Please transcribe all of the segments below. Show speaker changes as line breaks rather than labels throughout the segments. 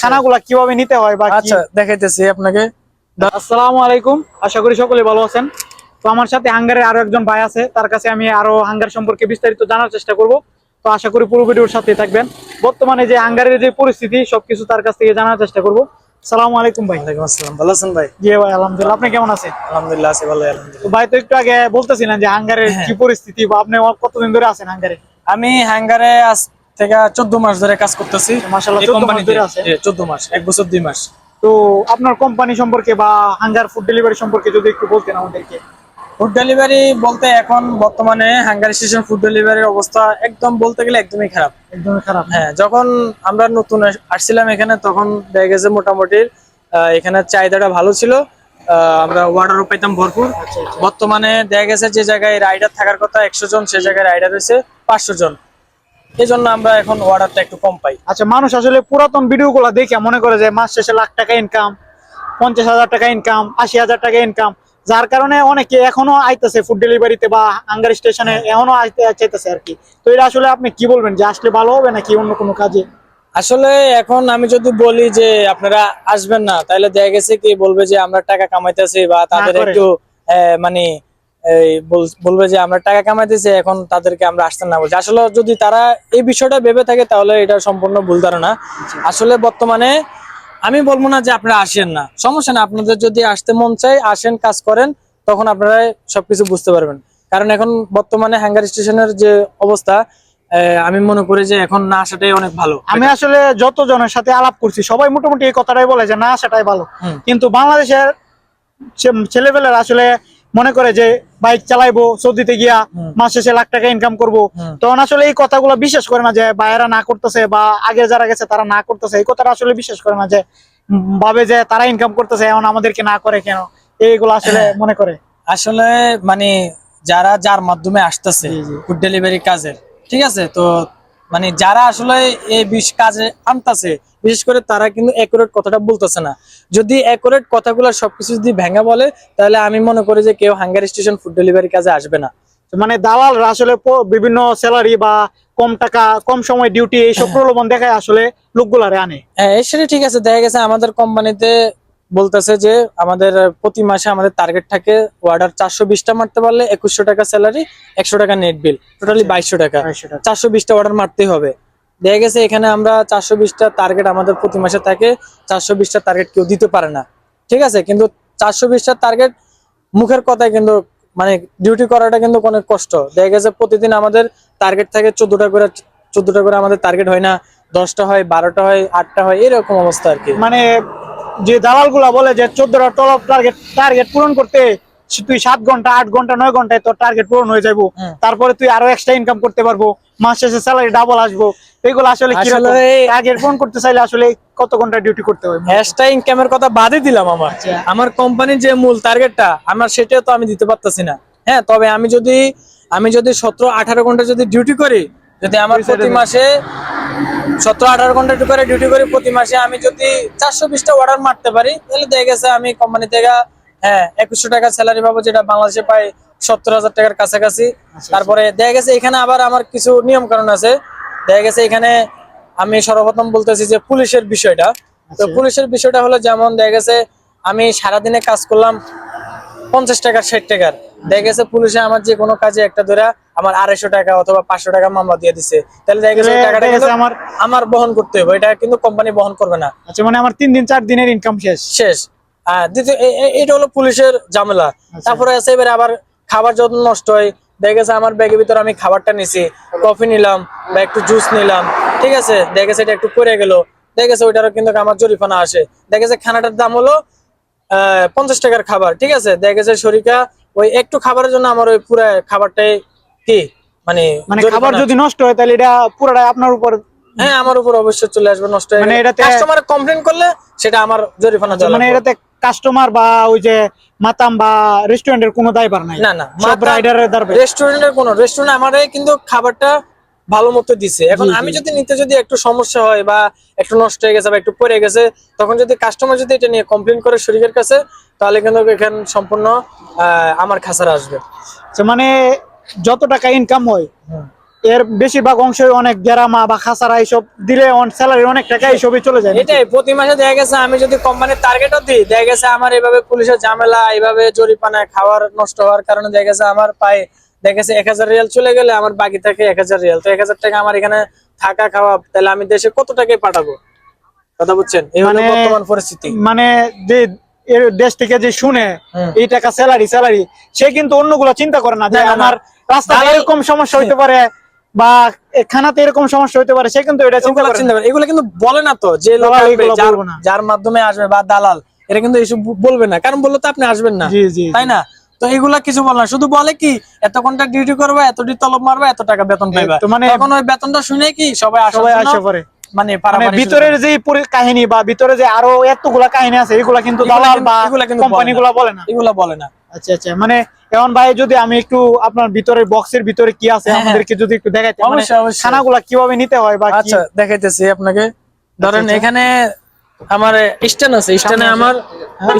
খানাগুলা কীভাবে নিতে হয় বা
আচ্ছা দেখাইতেছি আপনাকে।
আসসালামু আলাইকুম আশা করি সকলে ভালো আছেন। তো আমার সাথে হাঙ্গারের আরও একজন ভাই আছে তার কাছে আমি আরও হাঙ্গার সম্পর্কে বিস্তারিত জানার চেষ্টা করব। তো আশা করি পুরো ভিডিওর সাথে থাকবেন। বর্তমানে যে হাঙ্গারের যে পরিস্থিতি সবকিছু তার কাছ থেকে জানার চেষ্টা করব। সালামু আলাইকুম ভাই।
ওয়ালাইকুম আসসালাম। ভালো আছেন ভাই?
জি ভাই আলহামদুলিল্লাহ। আপনি কেমন আছেন?
আলহামদুলিল্লাহ আছি ভালো আলহামদুলিল্লাহ।
ভাই তো একটু আগে বলতেছিলেন যে হাঙ্গারের কি পরিস্থিতি বা আপনি কতদিন ধরে আছেন হাঙ্গারে?
আমি হ্যাঙ্গারে আজ থেকে চোদ্দ মাস ধরে কাজ করতেছি।
মাশাআল্লাহ,
এই
14 মাস
কোম্পানিতে
ধরে আছে।
চোদ্দ মাস এক বছর দুই মাস।
তো আপনার কোম্পানি সম্পর্কে বা হাঙ্গার ফুড ডেলিভারি সম্পর্কে যদি একটু বলতেন আমাদেরকে।
ফুড ডেলিভারি বলতে এখন বর্তমানে হাঙ্গারি স্টেশন ফুড ডেলিভারির অবস্থা একদম বলতে গেলে একদমই খারাপ।
একদমই খারাপ।
হ্যাঁ যখন আমরা নতুন আসছিলাম এখানে তখন দেখা গেছে মোটামুটি এখানে চাহিদাটা ভালো ছিল। আহ, আমরা অর্ডারও পাইতাম ভরপুর।
আচ্ছা আচ্ছা।
বর্তমানে দেখা গেছে যে জায়গায় রাইডার থাকার কথা একশো জন সে জায়গায় রাইডার হয়েছে পাঁচশো জন। এই জন্য আমরা এখন অর্ডারটা একটু কম পাই।
আচ্ছা মানুষ আসলে পুরাতন ভিডিওগুলো দেখে মনে করে যে মাস শেষে লাখ টাকা ইনকাম পঞ্চাশ হাজার টাকা ইনকাম আশি হাজার টাকা ইনকাম যার কারণে অনেকে এখনও আইতেছে ফুড ডেলিভারিতে বা হাঙ্গার স্টেশনে এখনও চাইতেছে আর কি। তো এটা আসলে আপনি কি বলবেন যে আসলে ভালো হবে নাকি অন্য কোনো কাজে?
আসলে এখন আমি যদি বলি যে আপনারা আসবেন না তাহলে দেখা গেছে কি বলবে যে আমরা টাকা কামাইতেছি বা তাদের একটু আহ, মানে এই বল- বলবে যে আমরা টাকা কামাইতেছি এখন তাদেরকে আমরা আসতে না বলছি। আসলে যদি তারা এই বিষয়টা ভেবে থাকে তাহলে এটা সম্পূর্ণ ভুল ধারণা। আসলে বর্তমানে আমি বলব না যে আপনারা আসেন না। সমস্যা না আপনাদের যদি আসতে মন চাই আসেন কাজ করেন তখন আপনারা সবকিছু বুঝতে পারবেন। কারণ এখন বর্তমানে হ্যাঙ্গার স্টেশনের যে অবস্থা আমি মনে করি যে এখন না আসাটাই অনেক ভালো।
আমি আসলে যত জনের সাথে আলাপ করছি সবাই মোটামুটি এই কথাটাই বলে যে না সেটাই ভালো। কিন্তু বাংলাদেশের ছে- ছেলেপেলেরা আসলে মনে করে যে বাইক চালাইবো সৌদিতে গিয়া মাস শেষে লাখ টাকা ইনকাম করব। তখন আসলে এই কথাগুলো বিশ্বাস করে না যে বাইরা না করতেছে বা আগে যারা গেছে তারা না করতেছে। এই কথাটা আসলে বিশ্বাস করে না যে ভাবে যে তারা ইনকাম করতেছে এখন আমাদেরকে না করে কেন? এইগুলো আসলে
হ্যাঁ।
মনে করে।
আসলে মানে যারা যার মাধ্যমে আসতেছে। ফুড ডেলিভারি কাজের ঠিক আছে? তো মানে যারা আসলে এই বিশ কাজে আনতাছে বিশেষ করে তারা কিন্তু একুরেট কথাটা বলতেছে না। যদি একুরেট কথাগুলো সবকিছু যদি ভেঙে বলে তাহলে আমি মনে করি যে কেউ হাঙ্গার স্টেশন ফুড ডেলিভারি কাজে আসবে না।
মানে দালালরা আসলে বিভিন্ন স্যালারি বা কম টাকা কম সময় ডিউটি এইসব। প্রলোভন দেখায় আসলে লোকগুলারে আনে।
হ্যাঁ সেটা ঠিক আছে। দেখা গেছে আমাদের কোম্পানিতে বলতেছে যে আমাদের প্রতি মাসে আমাদের টার্গেট থাকে অর্ডার চারশো বিশটা মারতে পারলে একুশশো টাকা স্যালারি একশো টাকা নেট বিল টোটালি। বাইশশো টাকা। চারশো বিশটা অর্ডার মারতেই হবে। দেখা গেছে এখানে আমরা চারশো বিশটা টার্গেট আমাদের প্রতি মাসে থাকে, চারশো বিশটা টার্গেট কেউ দিতে পারে না। ঠিক আছে? কিন্তু চারশো বিশটা টার্গেট মুখের কথায় কিন্তু মানে ডিউটি করাটা কিন্তু অনেক কষ্ট। দেখা গেছে প্রতিদিন আমাদের টার্গেট থাকে চোদ্দটা করে চোদ্দটা করে আমাদের টার্গেট হয় না, দশটা হয়, বারোটা হয়, আটটা হয়, এরকম অবস্থা আর কি।
মানে যে দালালগুলা বলে যে চোদ্দটা টলব টার্গেট টার্গেট পূরণ করতে তুই সাত ঘণ্টা আট ঘণ্টা নয় ঘন্টায় তোর টার্গেট পূরণ হয়ে যাব তারপরে তুই আরও এক্সট্রা ইনকাম করতে পারব। মাস শেষে স্যালারি ডাবল আসব। এগুলো আসলে কি টার্গেট পূরণ করতে চাইলে আসলে কত ঘণ্টা ডিউটি করতে হয়?
হ্যাশটা ইনকামের কথা বাদই দিলাম আমার।
আচ্ছা।
আমার কোম্পানির যে মূল টার্গেটটা আমার সেটা তো আমি দিতে পারতেছি না। হ্যাঁ তবে আমি যদি আমি যদি সতেরো আঠারো ঘণ্টা যদি ডিউটি করি যদি আমার প্রতি মাসে সতেরো আঠারো ঘণ্টা করে ডিউটি করি প্রতি মাসে আমি যদি চারশো বিশটা অর্ডার মারতে পারি তাহলে দেখা গেছে আমি কোম্পানি থেকে হ্যাঁ একুশশো টাকা স্যালারি পাবো যেটা বাংলাদেশে পাই সত্তর হাজার টাকার কাছাকাছি।
আচ্ছা।
তারপরে দেখা গেছে এখানে আবার আমার কিছু নিয়ম কারণ আছে। দেখা গেছে এখানে আমি সর্বপ্রথম বলতেছি যে পুলিশের বিষয়টা। তো
আচ্ছা।
পুলিশের বিষয়টা হলো যেমন দেখা গেছে আমি সারাদিনে কাজ করলাম পঞ্চাশ টাকার ষাট টাকার। দেখা গেছে পুলিশে আমার যে কোনো কাজে একটা ধরে আমার আড়াইশো টাকা অথবা পাঁচশো টাকা মামলা দিয়ে দিছে। তাহলে দেখা গেছে টাকাটা কিন্তু
আমার
আমার বহন করতে হবে। এটা কিন্তু কোম্পানি বহন করবে না।
আচ্ছা মানে আমার তিন দিন চার দিনের ইনকাম শেষ।
শেষ। দ্বিতীয় এ- এটা হলো পুলিশের ঝামেলা।
আচ্ছা।
তারপরে আছে এবারে আবার খাবার যত নষ্ট হয়। দেখা গেছে আমার ব্যাগের ভিতরে আমি খাবারটা নিছি। কফি নিলাম বা একটু জুস নিলাম। ঠিক আছে? দেখা গেছে এটা একটু পড়ে গেল। দেখা গেছে ওইটারও কিন্তু আমার জরিফানা আসে। দেখা গেছে খানাটার দাম হলো পঞ্চাশ টাকার খাবার। ঠিক আছে? দেখা গেছে শরিকা ওই একটু খাবারের জন্য আমার ওই পুরো খাবারটাই কি? মানে
মানে খাবার যদি নষ্ট হয় তাহলে এটা পুরোটাই আপনার উপর
হ্যাঁ আমার উপর অবশ্যই চলে আসবে নষ্ট হয়ে
মানে
কাস্টমার কমপ্লেন করলে সেটা আমার জরিফানা দেওয়া
মানে এটাতে কাস্টমার বা ওই যে মাতাম বা রেস্টুরেন্টের কোনো দায়ভার নাই।
না না
সব রাইডারের দাঁড়বে
রেস্টুরেন্টের কোনো রেস্টুরেন্ট আমারে কিন্তু খাবারটা ভালো মতো দিছে। এখন। আমি যদি নিতে যদি একটু সমস্যা হয় বা একটু নষ্ট হয়ে গেছে বা একটু পড়ে গেছে তখন যদি কাস্টমার যদি এটা নিয়ে কমপ্লেন করে শরীরের কাছে তাহলে কিন্তু এখানে সম্পূর্ণ আহ, আমার খাসার আসবে।
আচ্ছা, মানে যত টাকা ইনকাম হয় এর বেশিরভাগ অংশই অনেক গেরামা বা খাসারা এইসব দিলে স্যালারি অনেক টাকা এইসবই চলে যায়
এটাই প্রতি মাসে দেখা গেছে আমি যদি কোম্পানির টার্গেটও দিই দেখা গেছে আমার এইভাবে পুলিশের ঝামেলা এইভাবে জরিপানা খাওয়ার নষ্ট হওয়ার কারণে দেখা গেছে আমার পায়ে দেখা গেছে এক হাজার রিয়াল চলে গেলে আমার বাকি থাকে এক হাজার রিয়াল। তো এক হাজার টাকা আমার এখানে থাকা খাওয়া তাহলে আমি দেশে কত টাকায় পাঠাবো? কথা বুঝছেন এই
মানে-
বর্তমান পরিস্থিতি।
মানে যে এর দেশ থেকে যে শুনে এই টাকা স্যালারি স্যালারি সে কিন্তু অন্যগুলো চিন্তা করে না যে। আমার
দালাল-
এরকম সমস্যা হইতে পারে। বা খানাতে এরকম সমস্যা হইতে পারে সে কিন্তু এটা চিন্তা
চিন্তা করে এগুলো কিন্তু বলে না তো যে যার- মাধ্যমে আসবে বা দালাল এটা কিন্তু এইসব বলবে না। কারণ বললে তো আপনি আসবেন না। তাই না? তো এগুলা কিছু বলে না। শুধু বলে কি এত ঘণ্টা ডিউটি করবে এতটি তলব মারবে এত টাকা বেতন পাইবা।
মানে-
তখন ওই বেতনটা শুনে কি সবাই
সবাই আসে পরে।
মানে
মানে ভিতরের যে কাহিনী বা ভিতরে যে আরও এতগুলা কাহিনী আছে এগুলা কিন্তু দালাল বা বলে না।
এগুলা বলে না।
আচ্ছা আচ্ছা। মানে এখন ভাই যদি আমি একটু আপনার ভিতরে বক্সের ভিতরে কি আছে
হ্যাঁ,
আমাদেরকে যদি একটু দেখাইতে মানে। খানাগুলা কীভাবে নিতে হয় বা
আচ্ছা দেখাইতেছি আপনাকে। ধরেন
আচ্ছা।
এখানে আমার স্ট্যান্ড আছে স্ট্যান্ডে আমার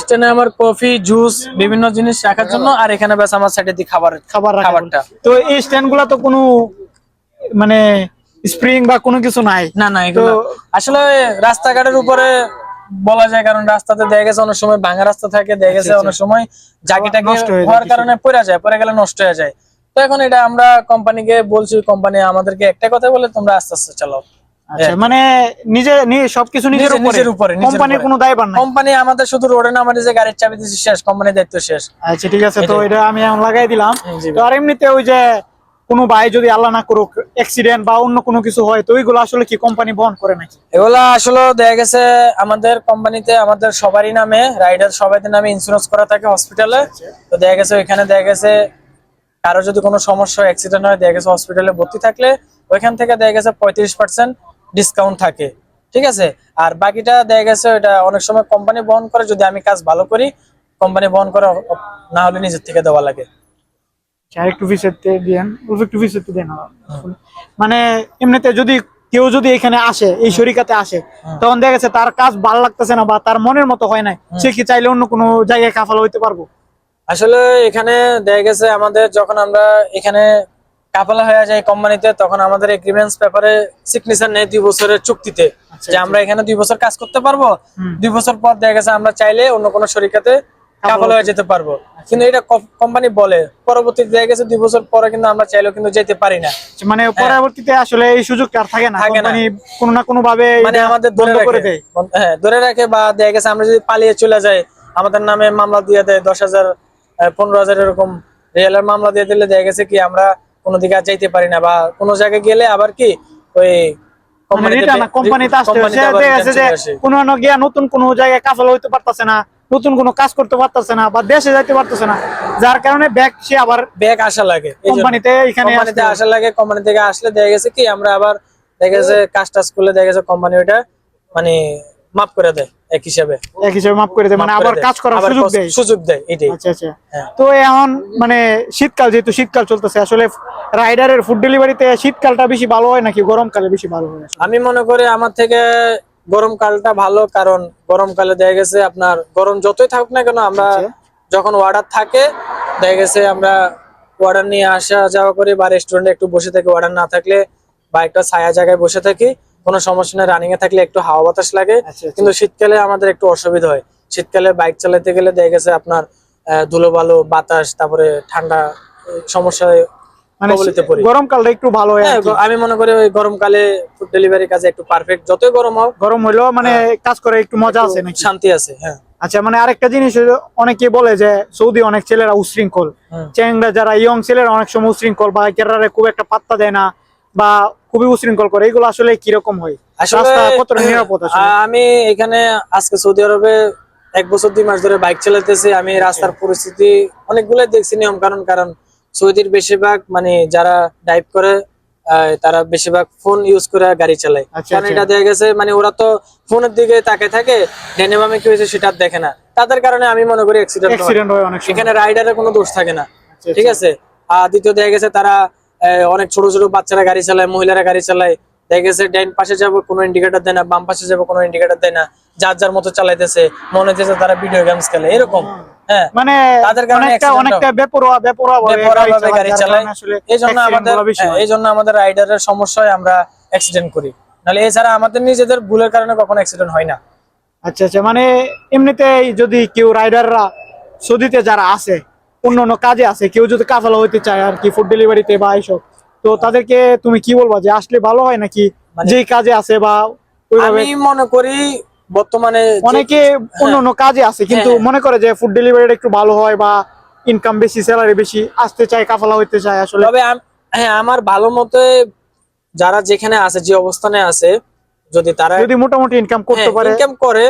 স্ট্যান্ডে আমার কফি জুস বিভিন্ন জিনিস রাখার জন্য আর এখানে ব্যাস আমার সাইডে দি খাবার
খাবার
খাবারটা।
তো এই স্ট্যান্ডগুলা তো কোনো মানে স্প্রিং বা কোনো কিছু নাই?
না না এগুলো আসলে রাস্তাঘাটের উপরে বলা যায় কারণ রাস্তাতে দেখা গেছে অনেক সময় ভাঙা রাস্তা থাকে দেখা গেছে
আচ্ছা,
অনেক সময়
যায়
হওয়ার কারণে পড়ে যায় পড়ে গেলে নষ্ট হয়ে যায়। তো এখন এটা আমরা কোম্পানিকে বলছি কোম্পানি আমাদেরকে একটা কথা বলে তোমরা আস্তে আস্তে চালাও।
আচ্ছা মানে নিজে নি- সবকিছু নিজের
নিজে- নিজের উপরে,
কোম্পানির কোনো দায়ভার নাই?
কোম্পানি আমাদের শুধু রোডে নামাতে যে গাড়ির চাবি দিচ্ছে শেষ কোম্পানির দায়িত্ব শেষ।
আচ্ছা ঠিক আছে তো এটা আমি লাগাই দিলাম। তো আর এমনিতে ওই যে কোনো ভাই যদি আল্লাহ না করুক অ্যাক্সিডেন্ট বা অন্য কোনো কিছু হয় তো ওইগুলো আসলে কি কোম্পানি বহন করে নাকি?
এগুলা আসলে দেখা গেছে আমাদের কোম্পানিতে আমাদের সবারই নামে রাইডার সবাইদের নামে ইন্স্যুরেন্স করা থাকে হসপিটালে তো দেখা গেছে ওইখানে দেখা গেছে কারও যদি কোনো সমস্যা অ্যাক্সিডেন্ট হয় দেখা গেছে হসপিটালে ভর্তি থাকলে ওইখান থেকে দেখা গেছে পঁয়ত্রিশ পার্সেন্ট ডিসকাউন্ট থাকে। ঠিক আছে? আর বাকিটা দেখা গেছে ওইটা অনেক সময় কোম্পানি বহন করে যদি আমি কাজ ভালো করি কোম্পানি বহন করে না হলে নিজের থেকে দেওয়া লাগে।
আচ্ছা, একটু ভিসেতে দিয়েন অল্প একটু ভিসেতে দেন মানে এমনিতে যদি কেউ যদি এখানে আসে এই শরিকাতে আসে তখন দেখা গেছে তার কাজ ভালো লাগতেছে না বা তার মনের মতো হয় না সে কি চাইলে অন্য কোনো জায়গায় কাফাল হইতে পারব?
আসলে এখানে দেখা গেছে আমাদের যখন আমরা এখানে কাপালা হয়ে যায় কোম্পানিতে তখন আমাদের এগ্রিমেন্টস পেপারে সিগনেচার নেই দুই বছরের চুক্তিতে।
আচ্ছা,
যে আমরা এখানে দুই বছর কাজ করতে পারব। দুই বছর পর দেখা গেছে আমরা চাইলে অন্য কোনো শরিকাতে কাপালা হয়ে যেতে পারব। কিন্তু এটা কোম্পানি বলে পরবর্তীতে দেখা গেছে দুই বছর পরে কিন্তু আমরা চাইলেও কিন্তু যেতে পারি না।
মানে পরবর্তীতে আসলে এই সুযোগটা আর থাকে না
হ্যাঁ।
কোম্পানি কোনো না কোনো ভাবে
মানে আমাদের ধরে
বন্ধ করে
রাখে।
দেয়।
হ্যাঁ ধরে রাখে বা দেখা গেছে আমরা যদি পালিয়ে চলে যাই আমাদের নামে মামলা দিয়ে দেয় দশ হাজার পনেরো হাজার এরকম রিয়েলের মামলা দিয়ে দিলে দেখা গেছে কি আমরা কোনো দিকে আর যাইতে পারি না বা কোনো জায়গায় গেলে আবার কি ওই কোম্পানিতে
আসতে হয়।
আবার
দেখা গেছে যে কোনো না গিয়া নতুন কোনো জায়গায় কাফাল হইতে পারতেছে না নতুন কোনো কাজ করতে পারতেছে না বা দেশে যাইতে পারতেছে না যার কারণে ব্যাগ সে আবার
ব্যাগ আসা লাগে
কোম্পানিতে এখানে
কোম্পানিতে আসা লাগে কোম্পানি থেকে আসলে দেখা গেছে কি আমরা আবার দেখা গেছে কাজ টাজ করলে দেখা গেছে কোম্পানি ওটা মানে মাফ করে দেয় এক হিসাবে।
এক হিসেবে মাফ করে দেয় মানে আবার কাজ করার সুযোগ দেয়।
সুযোগ দেয় এটাই।
আচ্ছা আচ্ছা।
হ্যাঁ।
তো এখন মানে শীতকাল যেহেতু শীতকাল চলতেছে আসলে রাইডারের ফুড ডেলিভারিতে শীতকালটা বেশি ভালো হয় নাকি গরমকালে বেশি ভালো হয়
আমি মনে করি আমার থেকে গরমকালটা ভালো কারণ গরমকালে দেখা গেছে আপনার গরম যতই থাকুক না কেন আমরা
আচ্ছা।
যখন অর্ডার থাকে দেখা গেছে আমরা অর্ডার নিয়ে আসা যাওয়া করি বা রেস্টুরেন্টে একটু বসে থাকি অর্ডার না থাকলে বা একটা ছায়া জায়গায় বসে থাকি কোনো সমস্যা নেই রানিং এ থাকলে একটু হাওয়া বাতাস লাগে
আচ্ছা, আচ্ছা।
কিন্তু শীতকালে আমাদের একটু অসুবিধা হয় শীতকালে বাইক চালাতে গেলে দেখা গেছে আপনার আহ, ধুলো বালো বাতাস তারপরে ঠান্ডা সমস্যায়
মানে গরমকালটা একটু ভালো হয়
হ্যাঁ। আমি মনে করি ওই গরমকালে ফুড ডেলিভারি কাজে একটু পারফেক্ট যতই গরম হোক
গরম হইলেও মানে কাজ করে একটু মজা আছে নাকি?
শান্তি আছে হ্যাঁ।
আচ্ছা মানে আরেকটা জিনিস অনেকে বলে যে সৌদি অনেক ছেলেরা উশৃঙ্খল। চ্যাংরা যারা ইয়ং ছেলেরা অনেক সময় উশৃঙ্খল বা কেরারে খুব একটা পাত্তা দেয় না বা খুবই উশৃঙ্খল করে এগুলো আসলে কীরকম হয়?
আমি এখানে আজকে সৌদি আরবে এক বছর দুই মাস ধরে বাইক চালাতেছি আমি
আচ্ছা।
রাস্তার পরিস্থিতি অনেকগুলো দেখছি নিয়ম কারণ কারণ সৌদির বেশিরভাগ মানে যারা ড্রাইভ করে তারা বেশিরভাগ ফোন ইউজ করে গাড়ি চালায়।
আচ্ছা,
কারণ
আচ্ছা।
এটা দেখা গেছে মানে ওরা তো ফোনের দিকে তাকে থাকে ডেনে বামে কি হয়েছে সেটা দেখে না। তাদের কারণে আমি মনে করি অ্যাক্সিডেন্ট
হয়।
এখানে রাইডারের কোনো দোষ থাকে না।
আচ্ছা,
ঠিক আছে? আর দ্বিতীয় দেখা গেছে তারা অনেক ছোট ছোট বাচ্চারা গাড়ি চালায় মহিলারা গাড়ি চালায়। দেখা গেছে ডাইন পাশে যাব কোনো ইন্ডিকেটর দেয় না বাম পাশে যাব কোনো ইন্ডিকেটর দেয় না। যার যার মতো চালাইতেছে মনে হচ্ছে তারা ভিডিও গেমস খেলে এরকম। হ্যাঁ।
মানে
তাদের কারণে
অনেকটা অনেকটা বেপরোয়া বেপরোয়া ভাবে
গাড়ি চালায়।
কারণে আসলে
এই জন্য আমাদের হ্যাঁ,
হয়।
এই জন্য আমাদের রাইডারের সমস্যায় আমরা অ্যাক্সিডেন্ট করি নাহলে এছাড়া আমাদের নিজেদের ভুলের কারণে কখনো অ্যাক্সিডেন্ট হয় না
আচ্ছা আচ্ছা মানে এমনিতেই যদি কেউ রাইডাররা সৌদিতে যারা আছে অন্য অন্য কাজে আছে কেউ যদি কাফালা হইতে চায় আর কি ফুড ডেলিভারিতে বা এইসব তো তাদেরকে তুমি কি বলবা যে আসলে ভালো হয় নাকি
মানে-
যেই কাজে আছে বা
আমি মনে করি বর্তমানে
অনেকে অন্য অন্য কাজে আছে কিন্তু
হ্যাঁ।
মনে করে যে ফুড ডেলিভারিটা একটু ভালো হয় বা ইনকাম বেশি স্যালারি বেশি আসতে চায় কাফালা হইতে চায় আসলে
তবে হ্যাঁ আমার ভালো মতে যারা যেখানে আছে যে অবস্থানে আছে যদি তারা
যদি মোটামুটি ইনকাম করতে পারে
ইনকাম করে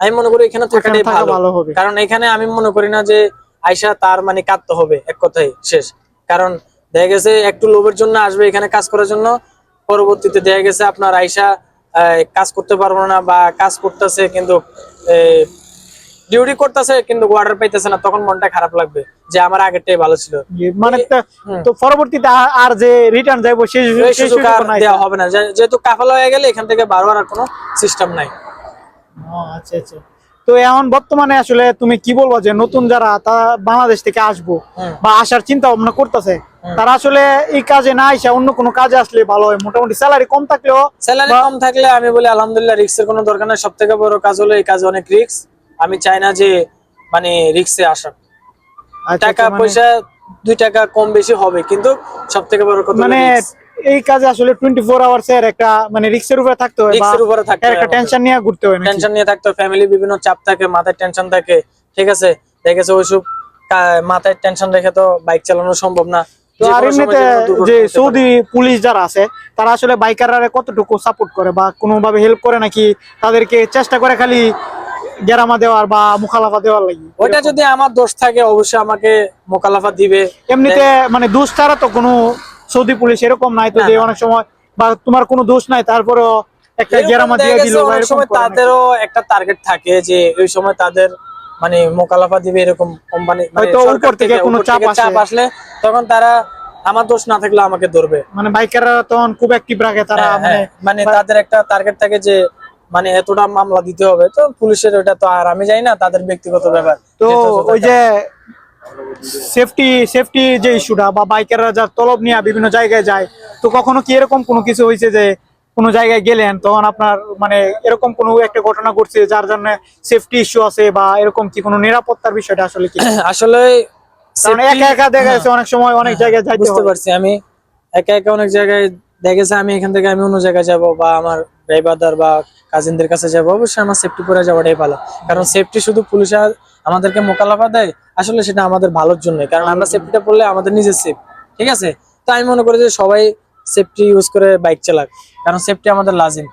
আমি মনে করি এখানে থাকাটাই ভালো
ভালো হবে।
কারণ এখানে আমি মনে করি না যে আয়সা তার মানে কাঁদতে হবে এক কথাই শেষ কারণ দেখা গেছে একটু লোভের জন্য আসবে এখানে কাজ করার জন্য পরবর্তীতে দেখা গেছে আপনার আয়সা কাজ করতে পারব না বা কাজ করতেছে কিন্তু ডিউটি করতেছে কিন্তু অর্ডার পাইতেছে না তখন মনটা খারাপ লাগবে যে আমার আগেরটাই ভালো ছিল।
মানে
এই-
তা- পরবর্তীতে আর- যে রিটার্ন যাইবো সেই
সুযোগ আর দেওয়া হবে না। যেহেতু কাফালা হয়ে গেলে এখান থেকে বারবার আর কোনো সিস্টেম নাই।
আচ্ছা আচ্ছা। তো এখন বর্তমানে আসলে তুমি কি বলব যে নতুন যারা তা বাংলাদেশ থেকে আসব বা আসার চিন্তা ভাবনা করতেছে। তারা আসলে এই কাজে না এসে অন্য কোনো কাজে আসলে ভালো হয়। মোটামুটি স্যালারি কম থাকলেও
স্যালারি কম থাকলে আমি বলি আলহামদুলিল্লাহ রিক্সের কোনো দরকার নেই। সব থেকে বড় কাজ হলো এই কাজে অনেক রিক্স আমি চাই না যে মানে রিক্সে আসা
আচ্ছা,
টাকা
আচ্ছা, মানে-
পয়সা দুই টাকা কম বেশি হবে কিন্তু সব থেকে বড় কথা
মানে এই কাজে আসলে টোয়েন্টি ফোর আওয়ার্স এর একটা মানে রিক্সের উপরে থাকতে হয়
রিক্সের উপরে থাকতে হয়
একটা টেনশন নিয়ে ঘুরতে হয়
টেনশন নিয়ে থাকতে হয় ফ্যামিলি বিভিন্ন চাপ থাকে মাথায় টেনশন থাকে। ঠিক আছে? দেখেছে ওইসব মাথায় টেনশন রেখে তো বাইক চালানো সম্ভব না।
তো আর এমনিতে
যে।
সৌদি পুলিশ যারা আছে তারা আসলে বাইকাররা কতটুকু সাপোর্ট করে বা কোনো ভাবে হেল্প করে নাকি তাদেরকে চেষ্টা করে খালি গেরামা দেওয়ার বা মুখালাফা দেওয়ার লাগি
ওইটা যদি আমার দোষ থাকে অবশ্যই আমাকে মোকালাফা দিবে
এমনিতে মানে দোষ ছাড়া তো কোনো সৌদি পুলিশ এরকম নাই তো যে অনেক সময় বা তোমার কোনো দোষ নাই তারপরেও একটা গেরামা দিয়ে দিল?
তাদেরও একটা টার্গেট থাকে যে ওই সময় তাদের মানে মোকালাফা দিবে এরকম কোম্পানি
হয়তো উপর থেকে কোনো চাপ
চাপ আসলে তখন তারা আমার দোষ না থাকলে আমাকে ধরবে।
মানে বাইকাররা তখন খুব অ্যাক্টিভ রাখে তারা
হ্যাঁ,
মানে
হ্যাঁ, মানে তাদের একটা টার্গেট থাকে যে মানে এতটা মামলা দিতে হবে তো পুলিশের ওটা তো আর আমি জানি না তাদের ব্যক্তিগত ব্যাপার।
তো ওই যে সেফটি সেফটি যে ইস্যুটা বা বাইকাররা যা তলব নিয়ে বিভিন্ন জায়গায় যায় তো কখনো কি এরকম কোনো কিছু হয়েছে যে কোনো জায়গায় গেলেন তখন আপনার মানে এরকম কোনো একটা ঘটনা ঘটছে যার জন্য সেফটি ইস্যু আছে বা এরকম কি কোনো নিরাপত্তার বিষয়টা আসলে কি?
আসলে
একা একা দেখা যাচ্ছে অনেক সময় অনেক জায়গায় যাইতে
বুঝতে পারছি আমি একা একা অনেক জায়গায় দেখেছে আমি এখান থেকে আমি অন্য জায়গায় যাব বা আমার ড্রাইভারদার বা কাজিনদের কাছে যাব অবশ্যই আমার সেফটি করে যাওয়াটাই ভালো। কারণ সেফটি শুধু পুলিশ আমাদেরকে মোকালাফা দেয় আসলে সেটা আমাদের ভালোর জন্য কারণ আমরা সেফটিটা পড়লে আমাদের নিজের সেফ ঠিক আছে? তো আমি মনে করি যে সবাই সেফটি ইউজ করে বাইক চালাক কারণ সেফটি আমাদের লাজিম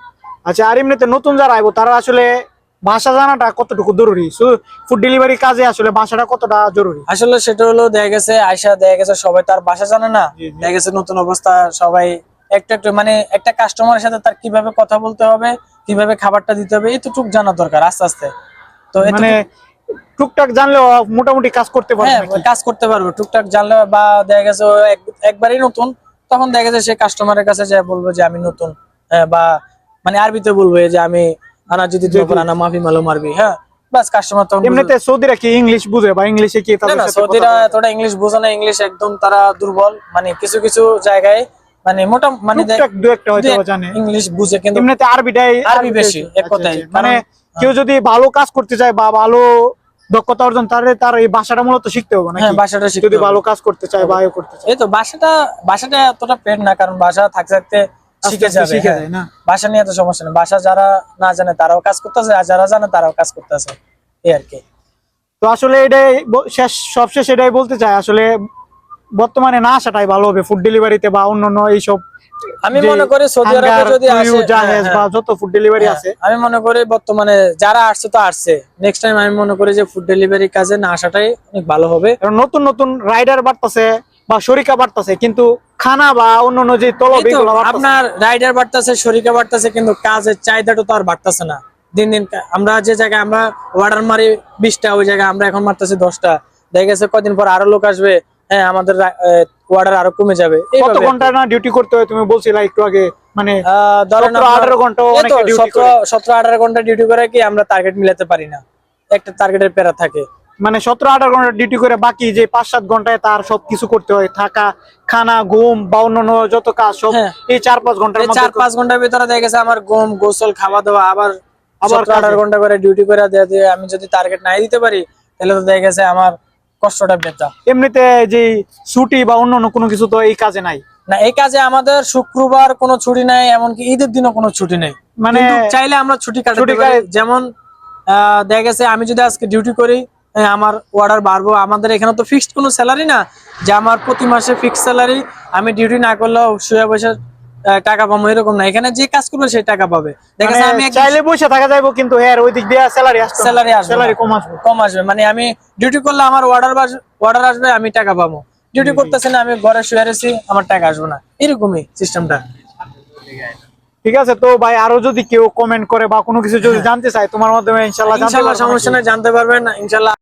আচ্ছা আর এমনিতে নতুন যারা আইবো তারা আসলে ভাষা জানাটা কতটুকু জরুরি? ফুড ডেলিভারি কাজে আসলে ভাষাটা কতটা জরুরি?
আসলে সেটা হলো দেখা গেছে আয়সা দেখা গেছে সবাই তার বাসা জানে না। দেখা গেছে নতুন অবস্থা সবাই একটু একটু মানে একটা কাস্টমারের সাথে তার কীভাবে কথা বলতে হবে কীভাবে খাবারটা দিতে হবে এতটুক জানা দরকার আস্তে আস্তে। তো
মানে টুকটাক জানলেও মোটামুটি কাজ করতে পারবে
হ্যাঁ কাজ করতে পারবে। টুকটাক জানলে বা দেখা গেছে এক- একবারই নতুন তখন দেখা গেছে সে কাস্টমারের কাছে যে বলবে যে আমি নতুন হ্যাঁ, বা মানে আরবিতে বলবে যে আমি আনা যদি
জি।
আনা মাফি মালো মারবি হ্যাঁ বাস কাস্টমার তখন
এমনিতে সৌদিরা কি ইংলিশ বুঝে বা ইংলিশে কি তাদের
না সৌদিরা? এতটা ইংলিশ বোঝে না ইংলিশ একদম তারা দুর্বল মানে কিছু কিছু জায়গায় মানে মোটা মানে দে-
একটা হয়তো জানে
ইংলিশ বুঝে কিন্তু
এমনিতে আরবিটাই
আরবি বেশি, এক
আচ্ছা,
কথায়।
আচ্ছা। মানে কেউ যদি ভালো কাজ করতে চায় বা ভালো দক্ষতা অর্জন তাহলে তার এই ভাষাটা মূলত শিখতে হবে
হ্যাঁ
নাকি
ভাষাটা শিখতে
যদি ভালো কাজ করতে চায় বা করতে চায়।
এই তো ভাষাটা ভাষাটা এতটা পেট না কারণ ভাষা থাকতে থাকতে শিখে যাবে
শিখে
হ্যাঁ।
যায় না?
ভাষা নিয়ে তো সমস্যা নেই। ভাষা যারা না জানে তারাও কাজ করতেছে আর যারা জানে তারাও কাজ করতেছে। এই আর কি।
তো আসলে এটাই শেষ সবশেষ এটাই বলতে চাই। আসলে বর্তমানে না আসাটাই ভালো হবে। ফুড ডেলিভারিতে বা অন্যান্য এইসব
আমি মনে করি সৌদি আরবে যদি আসে
জাহেজ
হ্যাঁ,
বা যত ফুড ডেলিভারি
হ্যাঁ,
আছে।
আমি মনে করি বর্তমানে যারা আসছে তো আসছে। নেক্সট টাইম আমি মনে করি যে ফুড ডেলিভারি কাজে না আসাটাই অনেক ভালো হবে।
কারণ নতুন নতুন রাইডার বাড়তেছে বা শরিকা বাড়তেছে কিন্তু খানা বা অন্যান্য যে তলব এগুলো
আপনার রাইডার বাড়তেছে শরিকা বাড়তেছে কিন্তু কাজের চাহিদাটা তো আর বাড়তেছে না। দিন দিন আমরা যে জায়গায় আমরা অর্ডার মারি বিশটা ওই জায়গায় আমরা এখন মারতেছি দশটা। দেখা গেছে কদিন পর আরও লোক আসবে হ্যাঁ আমাদের অর্ডার আরও কমে যাবে
কত ঘণ্টা না ডিউটি করতে হয় তুমি বলছিলা একটু আগে মানে
ধরেন
17, 18 ঘণ্টা অনেকে করে।
সতেরো আঠারো ঘণ্টা ডিউটি করে কি আমরা টার্গেট মিলাতে পারি না একটা টার্গেটের প্যারা থাকে
মানে সতেরো আঠারো ঘণ্টা ডিউটি করে বাকি যে পাঁচ সাত ঘন্টায় তার সব কিছু করতে হয় থাকা খানা ঘুম বা অন্যান্য যত কাজ সব
হ্যাঁ।
এই চার পাঁচ
ঘণ্টার
মধ্যে
চার পাঁচ ঘণ্টার ভিতরে দেখা গেছে আমার ঘুম গোসল খাওয়া দাওয়া আবার
আবার
আবার আঠারো
কাজে।
ঘণ্টা করে ডিউটি করে দিয়ে আমি যদি টার্গেট নাই দিতে পারি তাহলে তো দেখা গেছে আমার কষ্টটা বেতা
এমনিতে যে ছুটি বা অন্যান্য কোনো কিছু তো এই কাজে নাই?
না এই কাজে আমাদের শুক্রবার কোনো ছুটি নাই এমনকি ঈদের দিনও কোনো ছুটি নেই।
মানে
চাইলে আমরা ছুটি কাটাতে পারি। যেমন দেখা গেছে আমি যদি আজকে ডিউটি করি আমার অর্ডার বাড়বো। আমাদের এখানে তো ফিক্সড কোনো স্যালারি না যে আমার প্রতি মাসে ফিক্সড স্যালারি আমি ডিউটি না করলেও শুয়ে বসে টাকা পাবো এরকম না। এখানে যে কাজ করবে সেই টাকা পাবে। দেখা
মানে
আমি
চাইলে বসে থাকা যাইবো কিন্তু হ্যাঁ ওই দিক দিয়ে স্যালারি আসবে
স্যালারি আসবে
স্যালারি কম আসবে।
কম আসবে। মানে আমি ডিউটি করলে আমার অর্ডার অর্ডার আসবে আমি টাকা পাবো ডিউটি করতেছি না আমি ঘরে শুয়ে রয়েছি আমার টাকা আসবে না। এরকমই সিস্টেমটা
ঠিক আছে তো ভাই আরও যদি কেউ কমেন্ট করে বা কোনো কিছু যদি জানতে চায় তোমার মাধ্যমে ইনশাল্লাহ জানতে
সমস্যা নেই জানতে পারবেন। ইনশাল্লাহ